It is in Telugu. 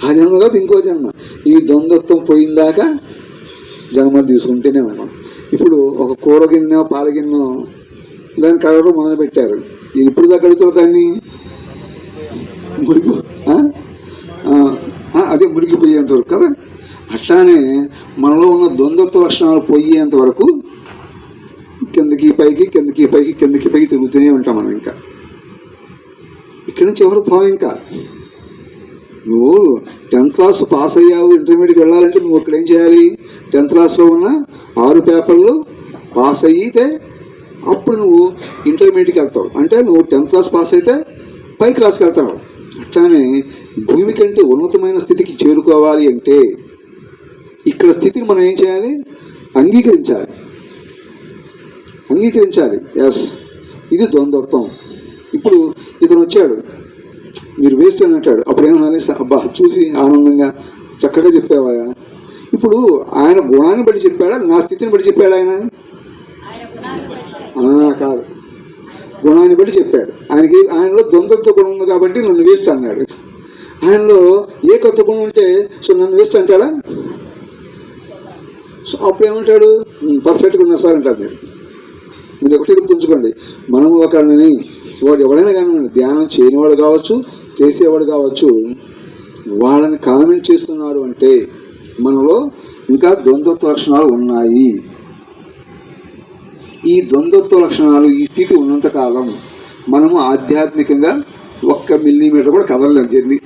ఆ జన్మ కాదు ఇంకో జన్మ. ఈ ద్వంద్వత్వం పోయిందాక జన్మలు తీసుకుంటేనే మనం. ఇప్పుడు ఒక కూర గిన్నె పాల గిన్నె దాన్ని కడగడం మొదలుపెట్టారు. ఇప్పుడు దాకా కడుగుతారు దాన్ని మురిగి అదే మురిగిపోయేంత వరకు కదా? అట్లానే మనలో ఉన్న ద్వంద్వత్వ లక్షణాలు పోయేంత వరకు కిందకి పైకి కిందకి పైకి కిందకి పైకి తిరుగుతూనే ఉంటాం మనం ఇంకా. ఇక్కడి నుంచి ఎవరు పోం ఇంకా? నువ్వు టెన్త్ క్లాస్ పాస్ అయ్యావు ఇంటర్మీడియట్కి వెళ్ళాలంటే నువ్వు ఇక్కడ ఏం చేయాలి? టెన్త్ క్లాస్లో ఉన్న ఆరు పేపర్లు పాస్ అయ్యితే అప్పుడు నువ్వు ఇంటర్మీడియట్కి వెళ్తావు. అంటే నువ్వు టెన్త్ క్లాస్ పాస్ అయితే పై క్లాస్కి వెళ్తావు. అట్లానే భూమి కంటే ఉన్నతమైన స్థితికి చేరుకోవాలి అంటే ఇక్కడ స్థితిని మనం ఏం చేయాలి? అంగీకరించాలి. అంగీకరించాలి. ఎస్ ఇది ద్వంద్వత్వం. ఇప్పుడు ఇతను వచ్చాడు. మీరు వేస్ట్ అని అంటాడు. అప్పుడు అబ్బా చూసి ఆనందంగా చక్కగా చెప్పావా ఇప్పుడు ఆయన గుణాన్ని బట్టి చెప్పాడా? నా స్థితిని బట్టి చెప్పాడు ఆయన? కాదు. గుణాన్ని బట్టి చెప్పాడు. ఆయనకి ఆయనలో ద్వంద్వత్వ గుణం ఉంది కాబట్టి నన్ను వేస్ట్ అన్నాడు. ఆయనలో ఏ కొత్త గుణం ఉంటే సో నన్ను వేస్ట్ అంటాడా? సో అప్పుడు ఏమంటాడు? పర్ఫెక్ట్గా ఉన్నారు సార్ అంటారు మీరు మీరు ఒకటి గుర్తుంచుకోండి. మనం ఒకరిని వాడు ఎవరైనా కానీ ధ్యానం చేయనివాడు కావచ్చు చేసేవాడు కావచ్చు వాళ్ళని కామెంట్ చేస్తున్నారు అంటే మనలో ఇంకా ద్వంద్వత్వ లక్షణాలు ఉన్నాయి. ఈ ద్వంద్వత్వ లక్షణాలు ఈ స్థితి ఉన్నంత కాలం మనము ఆధ్యాత్మికంగా ఒక్క మిల్లీమీటర్ కూడా కదలలేం. జర్నీ